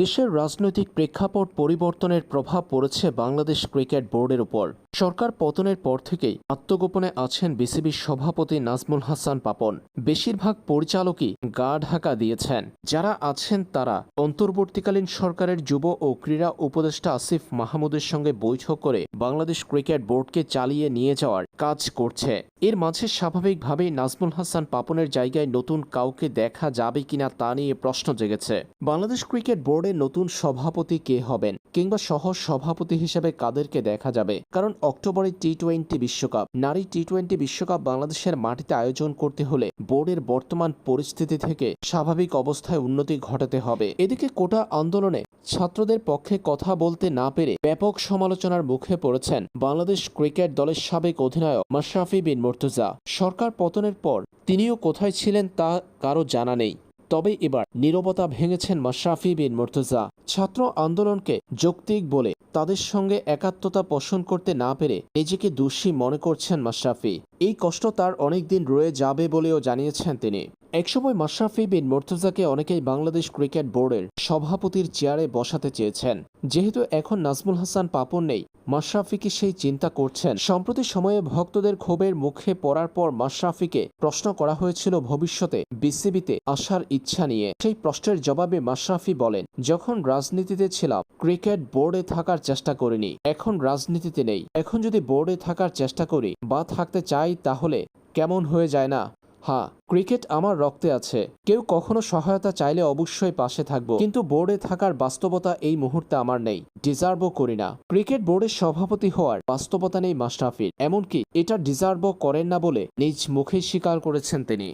দেশের রাজনৈতিক প্রেক্ষাপট পরিবর্তনের প্রভাব পড়েছে বাংলাদেশ ক্রিকেট বোর্ডের উপর। সরকার পতনের পর থেকেই আত্মগোপনে আছেন বিসিবির সভাপতি নাজমুল হাসান পাপন। বেশিরভাগ পরিচালকই গা ঢাকা দিয়েছেন। যারা আছেন তারা অন্তর্বর্তীকালীন সরকারের যুব ও ক্রীড়া উপদেষ্টা আসিফ মাহমুদের সঙ্গে বৈঠক করে বাংলাদেশ ক্রিকেট বোর্ডকে চালিয়ে নিয়ে যাওয়ার কাজ করছে। এর মাঝে স্বাভাবিকভাবেই নাজমুল হাসান পাপনের জায়গায় নতুন কাউকে দেখা যাবে কিনা তা নিয়ে প্রশ্ন জেগেছে। বাংলাদেশ ক্রিকেট বোর্ডের নতুন সভাপতি কে হবেন কিংবা সহ সভাপতি হিসেবে কাদেরকে দেখা যাবে? কারণ অক্টোবরে টি টোয়েন্টি বিশ্বকাপ। নারী টি টোয়েন্টি বিশ্বকাপ বাংলাদেশের মাটিতে আয়োজন করতে হলে বোর্ডের বর্তমান পরিস্থিতি থেকে স্বাভাবিক অবস্থায় উন্নতি ঘটাতে হবে। এদিকে কোটা আন্দোলনে ছাত্রদের পক্ষে কথা বলতে না পেরে ব্যাপক সমালোচনার মুখে পড়েছেন বাংলাদেশ ক্রিকেট দলের সাবেক অধিনায়ক মাশরাফি বিন মুর্তজা। সরকার পতনের পর তিনিও কোথায় ছিলেন তা কারও জানা নেই। তবে এবার নিরবতা ভেঙেছেন মাশরাফি বিন মর্তুজা। ছাত্র আন্দোলনকে যৌক্তিক বলে তাদের সঙ্গে একাত্মতা পোষণ করতে না পেরে নিজেকে দোষী মনে করছেন মাশরাফি। এই কষ্ট তার অনেক দিন রয়ে যাবে বলেও জানিয়েছেন তিনি। একসময় মাশরাফি বিন মুর্তজাকে অনেকেই বাংলাদেশ ক্রিকেট বোর্ডের সভাপতির চেয়ারে বসাতে চেয়েছেন। যেহেতু এখন নাজমুল হাসান পাপন নেই, মাশরাফিকে সেই চিন্তা করছেন। সম্প্রতি সময়ে ভক্তদের ক্ষোভের মুখে পড়ার পর মাশরাফিকে প্রশ্ন করা হয়েছিল ভবিষ্যতে বিসিবিতে আসার ইচ্ছা নিয়ে। সেই প্রশ্নের জবাবে মাশরাফি বলেন, যখন রাজনীতিতে ছিলাম, ক্রিকেট বোর্ডে থাকার চেষ্টা করিনি। এখন রাজনীতিতে নেই। এখন যদি বোর্ডে থাকার চেষ্টা করি বা থাকতে চাই, তাহলে কেমন হয়ে যায় না? হ্যাঁ ক্রিকেট আমার রক্তে আছে। কেউ কখনো সহায়তা চাইলে অবশ্যই পাশে থাকব। কিন্তু বোর্ডে থাকার বাস্তবতা এই মুহূর্তে আমার নেই। ডিজার্ভও করি না। ক্রিকেট বোর্ডের সভাপতি হওয়ার বাস্তবতা নেই মাস্টাফির এমনকি এটা ডিজার্ভও করেন না বলে নিজ মুখে স্বীকার করেছেন তিনি।